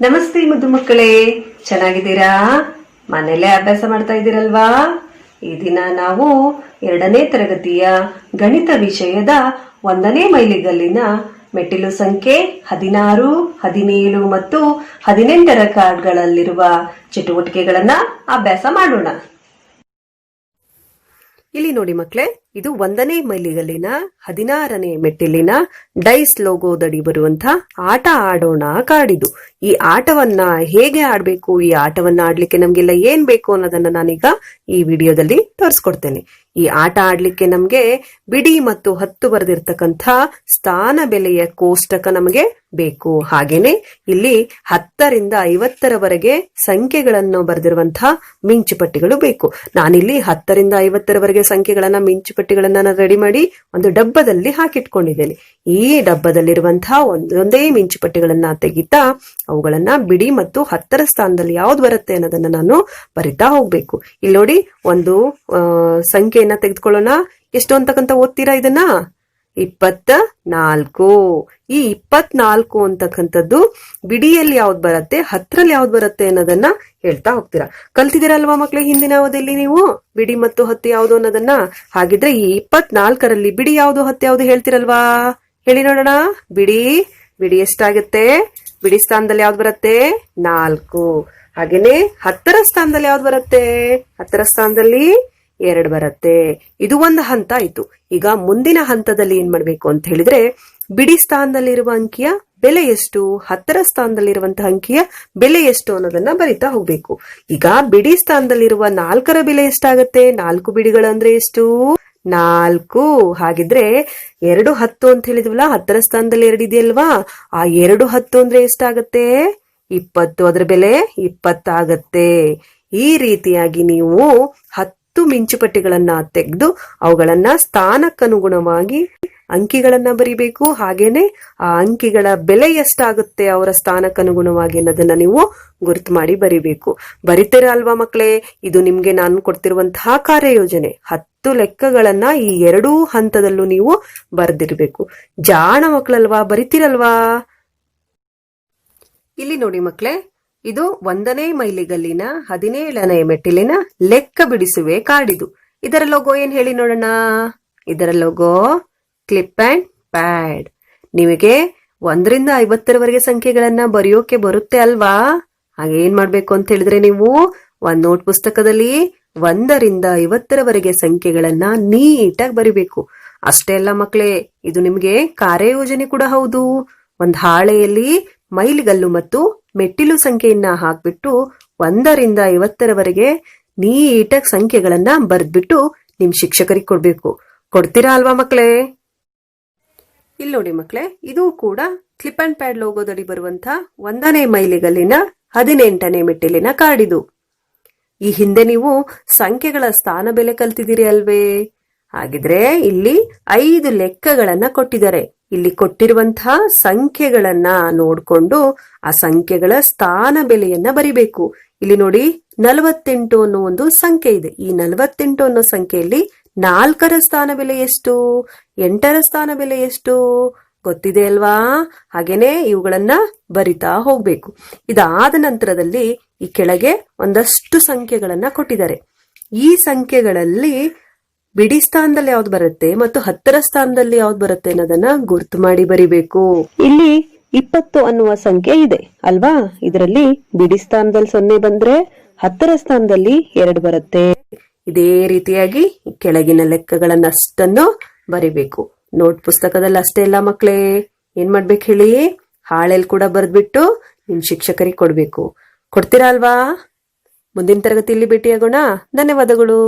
ನಮಸ್ತೆ ಮುದ್ದು ಮಕ್ಕಳೇ ಚೆನ್ನಾಗಿದ್ದೀರಾ? ಮನೆಯಲ್ಲೇ ಅಭ್ಯಾಸ ಮಾಡ್ತಾ ಇದ್ದೀರಲ್ವಾ? ಈ ದಿನ ನಾವು ಎರಡನೇ ತರಗತಿಯ ಗಣಿತ ವಿಷಯದ ಒಂದನೇ ಮೈಲಿಗಲ್ಲಿನ ಮೆಟ್ಟಿಲು ಸಂಖ್ಯೆ ಹದಿನಾರು, ಹದಿನೇಳು ಮತ್ತು ಹದಿನೆಂಟರ ಕಾರ್ಡ್ಗಳಲ್ಲಿರುವ ಚಟುವಟಿಕೆಗಳನ್ನ ಅಭ್ಯಾಸ ಮಾಡೋಣ. ಇಲ್ಲಿ ನೋಡಿ ಮಕ್ಕಳೇ ಇದು ಒಂದನೇ ಮೈಲಿಗಲ್ಲಿನ ಹದಿನಾರನೇ ಮೆಟ್ಟಿಲಿನ ಡೈಸ್ ಲೋಗೋದಡಿ ಬರುವಂತ ಆಟ ಆಡೋಣ ಕಾಡಿದು. ಈ ಆಟವನ್ನ ಹೇಗೆ ಆಡ್ಬೇಕು, ಈ ಆಟವನ್ನ ಆಡ್ಲಿಕ್ಕೆ ನಮ್ಗೆಲ್ಲ ಏನ್ ಬೇಕು ಅನ್ನೋದನ್ನ ನಾನೀಗ ಈ ವಿಡಿಯೋದಲ್ಲಿ ತೋರಿಸ್ಕೊಡ್ತೇನೆ. ಈ ಆಟ ಆಡ್ಲಿಕ್ಕೆ ನಮ್ಗೆ ಬಿಡಿ ಮತ್ತು ಹತ್ತು ಬರೆದಿರ್ತಕ್ಕಂಥ ಸ್ಥಾನ ಬೆಲೆಯ ಕೋಷ್ಟಕ ನಮಗೆ ಬೇಕು. ಹಾಗೇನೆ ಇಲ್ಲಿ ಹತ್ತರಿಂದ ಐವತ್ತರವರೆಗೆ ಸಂಖ್ಯೆಗಳನ್ನು ಬರೆದಿರುವಂತಹ ಮಿಂಚುಪಟ್ಟಿಗಳು ಬೇಕು. ನಾನಿಲ್ಲಿ ಹತ್ತರಿಂದ ಐವತ್ತರವರೆಗೆ ಸಂಖ್ಯೆಗಳನ್ನ ಮಿಂಚುಪಟ್ಟಿಗಳನ್ನ ನಾನು ರೆಡಿ ಮಾಡಿ ಒಂದು ಡಬ್ಬದಲ್ಲಿ ಹಾಕಿಟ್ಕೊಂಡಿದ್ದೇನೆ. ಈ ಡಬ್ಬದಲ್ಲಿರುವಂತಹ ಒಂದೊಂದೇ ಮಿಂಚು ಪಟ್ಟಿಗಳನ್ನ ತೆಗಿತಾ ಅವುಗಳನ್ನ ಬಿಡಿ ಮತ್ತು ಹತ್ತರ ಸ್ಥಾನದಲ್ಲಿ ಯಾವ್ದು ಬರುತ್ತೆ ಅನ್ನೋದನ್ನ ನಾನು ಬರಿತಾ ಹೋಗ್ಬೇಕು. ಇಲ್ಲಿ ನೋಡಿ ಒಂದು ಸಂಖ್ಯೆಯನ್ನ ತೆಗೆದುಕೊಳ್ಳೋಣ. ಎಷ್ಟು ಅಂತಕ್ಕಂತ ಓದ್ತೀರಾ ಇದನ್ನ? ಇಪ್ಪತ್ತ ನಾಲ್ಕು. ಈ ಇಪ್ಪತ್ನಾಲ್ಕು ಅಂತಕ್ಕಂಥದ್ದು ಬಿಡಿಯಲ್ಲಿ ಯಾವ್ದು ಬರುತ್ತೆ ಹತ್ರಲ್ಲಿ ಯಾವ್ದು ಬರುತ್ತೆ ಅನ್ನೋದನ್ನ ಹೇಳ್ತಾ ಹೋಗ್ತೀರಾ. ಕಲ್ತಿದ್ದೀರಲ್ವಾ ಮಕ್ಳಿಗೆ ಹಿಂದಿನ ಅವಧಿಯಲ್ಲಿ ನೀವು? ಬಿಡಿ ಮತ್ತು ಹತ್ತು ಯಾವ್ದು ಅನ್ನೋದನ್ನ? ಹಾಗಿದ್ರೆ ಈ ಇಪ್ಪತ್ನಾಲ್ಕರಲ್ಲಿ ಬಿಡಿ ಯಾವ್ದು, ಹತ್ತು ಯಾವುದು ಹೇಳ್ತಿರಲ್ವಾ? ಹೇಳಿ ನೋಡೋಣ. ಬಿಡಿ ಬಿಡಿ ಎಷ್ಟಾಗುತ್ತೆ? ಬಿಡಿ ಸ್ಥಾನದಲ್ಲಿ ಯಾವ್ದು ಬರುತ್ತೆ? ನಾಲ್ಕು. ಹಾಗೇನೆ ಹತ್ತರ ಸ್ಥಾನದಲ್ಲಿ ಯಾವ್ದು ಬರುತ್ತೆ? ಹತ್ತರ ಸ್ಥಾನದಲ್ಲಿ ಎರಡು ಬರುತ್ತೆ. ಇದು ಒಂದು ಹಂತ ಆಯ್ತು ಈಗ ಮುಂದಿನ ಹಂತದಲ್ಲಿ ಏನ್ ಮಾಡ್ಬೇಕು ಅಂತ ಹೇಳಿದ್ರೆ, ಬಿಡಿ ಸ್ಥಾನದಲ್ಲಿರುವ ಅಂಕಿಯ ಬೆಲೆ ಎಷ್ಟು, ಹತ್ತರ ಸ್ಥಾನದಲ್ಲಿರುವಂತಹ ಅಂಕಿಯ ಬೆಲೆ ಎಷ್ಟು ಅನ್ನೋದನ್ನ ಬರಿತಾ ಹೋಗ್ಬೇಕು. ಈಗ ಬಿಡಿ ಸ್ಥಾನದಲ್ಲಿರುವ ನಾಲ್ಕರ ಬೆಲೆ ಎಷ್ಟಾಗತ್ತೆ? ನಾಲ್ಕು ಬಿಡಿಗಳು ಅಂದ್ರೆ ಎಷ್ಟು? ನಾಲ್ಕು. ಹಾಗಿದ್ರೆ ಎರಡು ಹತ್ತು ಅಂತ ಹೇಳಿದ್ವಲ್ಲ, ಹತ್ತರ ಸ್ಥಾನದಲ್ಲಿ ಎರಡು ಇದೆಯಲ್ವಾ? ಆ ಎರಡು ಹತ್ತು ಅಂದ್ರೆ ಎಷ್ಟಾಗತ್ತೆ? ಇಪ್ಪತ್ತು. ಅದರ ಬೆಲೆ ಇಪ್ಪತ್ತಾಗತ್ತೆ. ಈ ರೀತಿಯಾಗಿ ನೀವು ಹತ್ತು ಮಿಂಚುಪಟ್ಟಿಗಳನ್ನ ತೆಗೆದು ಅವುಗಳನ್ನ ಸ್ಥಾನಕ್ಕನುಗುಣವಾಗಿ ಅಂಕಿಗಳನ್ನ ಬರಿಬೇಕು. ಹಾಗೇನೆ ಆ ಅಂಕಿಗಳ ಬೆಲೆ ಎಷ್ಟಾಗುತ್ತೆ ಅವರ ಸ್ಥಾನಕ್ಕನುಗುಣವಾಗಿ ಅನ್ನೋದನ್ನ ನೀವು ಗುರುತು ಮಾಡಿ ಬರಿಬೇಕು. ಬರಿತೀರ ಅಲ್ವಾ ಮಕ್ಕಳೇ ಇದು ನಿಮ್ಗೆ ನಾನು ಕೊಡ್ತಿರುವಂತಹ ಕಾರ್ಯಯೋಜನೆ. ಹತ್ತು ಲೆಕ್ಕಗಳನ್ನ ಈ ಎರಡೂ ಹಂತದಲ್ಲೂ ನೀವು ಬರೆದಿರ್ಬೇಕು. ಜಾಣ ಮಕ್ಕಳಲ್ವಾ ಬರಿತೀರಲ್ವಾ? ಇಲ್ಲಿ ನೋಡಿ ಮಕ್ಕಳೇ ಇದು ಒಂದನೇ ಮೈಲಿಗಲ್ಲಿನ ಹದಿನೇಳನೇ ಮೆಟ್ಟಿಲಿನ ಲೆಕ್ಕ ಬಿಡಿಸುವೆ ಕಾಡಿದು. ಇದರ ಲೋಗೋ ಏನ್ ಹೇಳಿ ನೋಡೋಣ? ಇದರ ಲೋಗೋ ಕ್ಲಿಪ್ ಅಂಡ್ ಪ್ಯಾಡ್. ನಿಮಗೆ ಒಂದರಿಂದ ಐವತ್ತರವರೆಗೆ ಸಂಖ್ಯೆಗಳನ್ನ ಬರೆಯೋಕೆ ಬರುತ್ತೆ ಅಲ್ವಾ? ಹಾಗೆ ಏನ್ ಮಾಡ್ಬೇಕು ಅಂತ ಹೇಳಿದ್ರೆ ನೀವು ಒಂದ್ ನೋಟ್ ಪುಸ್ತಕದಲ್ಲಿ ಒಂದರಿಂದ ಐವತ್ತರವರೆಗೆ ಸಂಖ್ಯೆಗಳನ್ನ ನೀಟಾಗಿ ಬರಿಬೇಕು. ಅಷ್ಟೇ ಅಲ್ಲ ಮಕ್ಕಳೇ, ಇದು ನಿಮಗೆ ಕಾರ್ಯಯೋಜನೆ ಕೂಡ ಹೌದು. ಒಂದ್ ಹಾಳೆಯಲ್ಲಿ ಮೈಲಿಗಲ್ಲು ಮತ್ತು ಮೆಟ್ಟಿಲು ಸಂಖ್ಯೆಯನ್ನ ಹಾಕ್ಬಿಟ್ಟು ಒಂದರಿಂದ ಐವತ್ತರವರೆಗೆ ನೀಟಾಗಿ ಸಂಖ್ಯೆಗಳನ್ನ ಬರೆದ್ಬಿಟ್ಟು ನಿಮ್ ಶಿಕ್ಷಕರಿಗೆ ಕೊಡ್ಬೇಕು. ಕೊಡ್ತೀರಾ ಅಲ್ವಾ ಮಕ್ಕಳೇ ಇಲ್ಲಿ ನೋಡಿ ಮಕ್ಕಳೇ ಇದು ಕೂಡ ಕ್ಲಿಪ್ ಅಂಡ್ ಪ್ಯಾಡ್ ಲೋಗೋದಡಿ ಬರುವಂತ ಒಂದನೇ ಮೈಲಿಗಲ್ಲಿನ ಹದಿನೆಂಟನೇ ಮೆಟ್ಟಿಲಿನ ಕಾರ್ಡಿದು ಈ ಹಿಂದೆ ನೀವು ಸಂಖ್ಯೆಗಳ ಸ್ಥಾನ ಬೆಲೆ ಕಲ್ತಿದ್ದೀರಿ ಅಲ್ವೇ? ಹಾಗಿದ್ರೆ ಇಲ್ಲಿ ಐದು ಲೆಕ್ಕಗಳನ್ನ ಕೊಟ್ಟಿದ್ದಾರೆ. ಇಲ್ಲಿ ಕೊಟ್ಟಿರುವಂತಹ ಸಂಖ್ಯೆಗಳನ್ನ ನೋಡ್ಕೊಂಡು ಆ ಸಂಖ್ಯೆಗಳ ಸ್ಥಾನ ಬೆಲೆಯನ್ನ ಬರಿಬೇಕು. ಇಲ್ಲಿ ನೋಡಿ, ನಲವತ್ತೆಂಟು ಅನ್ನೋ ಒಂದು ಸಂಖ್ಯೆ ಇದೆ. ಈ ನಲವತ್ತೆಂಟು ಅನ್ನೋ ಸಂಖ್ಯೆಯಲ್ಲಿ ನಾಲ್ಕರ ಸ್ಥಾನ ಬೆಲೆ ಎಷ್ಟು? ಎಂಟರ ಸ್ಥಾನ ಬೆಲೆ ಎಷ್ಟು? ಗೊತ್ತಿದೆ ಅಲ್ವಾ? ಹಾಗೇನೆ ಇವುಗಳನ್ನ ಬರಿತಾ ಹೋಗ್ಬೇಕು. ಇದಾದ ನಂತರದಲ್ಲಿ ಈ ಕೆಳಗೆ ಒಂದಷ್ಟು ಸಂಖ್ಯೆಗಳನ್ನ ಕೊಟ್ಟಿದ್ದಾರೆ. ಈ ಸಂಖ್ಯೆಗಳಲ್ಲಿ ಬಿಡಿ ಸ್ಥಾನದಲ್ಲಿ ಯಾವ್ದು ಬರುತ್ತೆ ಮತ್ತು ಹತ್ತರ ಸ್ಥಾನದಲ್ಲಿ ಯಾವ್ದು ಬರುತ್ತೆ ಅನ್ನೋದನ್ನ ಗುರ್ತು ಮಾಡಿ ಬರಿಬೇಕು. ಇಲ್ಲಿ ಇಪ್ಪತ್ತು ಅನ್ನುವ ಸಂಖ್ಯೆ ಇದೆ, ಅಲ್ವಾ? ಇದರಲ್ಲಿ ಬಿಡಿ ಸ್ಥಾನದಲ್ಲಿ ಸೊನ್ನೆ ಬಂದ್ರೆ ಹತ್ತರ ಸ್ಥಾನದಲ್ಲಿ ಎರಡು ಬರುತ್ತೆ. ಇದೇ ರೀತಿಯಾಗಿ ಕೆಳಗಿನ ಲೆಕ್ಕಗಳನ್ನಷ್ಟನ್ನು ಬರಿಬೇಕು. ನೋಟ್ ಪುಸ್ತಕದಲ್ಲಿ ಅಷ್ಟೇ ಇಲ್ಲ ಮಕ್ಕಳೇ ಏನ್ ಮಾಡ್ಬೇಕು ಹೇಳಿ? ಹಾಳೆಲ್ ಕೂಡ ಬರೆದ್ಬಿಟ್ಟು ನಿಮ್ ಶಿಕ್ಷಕರಿಗೆ ಕೊಡ್ಬೇಕು. ಕೊಡ್ತೀರಾ ಅಲ್ವಾ? ಮುಂದಿನ ತರಗತಿಯಲ್ಲಿ ಭೇಟಿಯಾಗೋಣ. ಧನ್ಯವಾದಗಳು.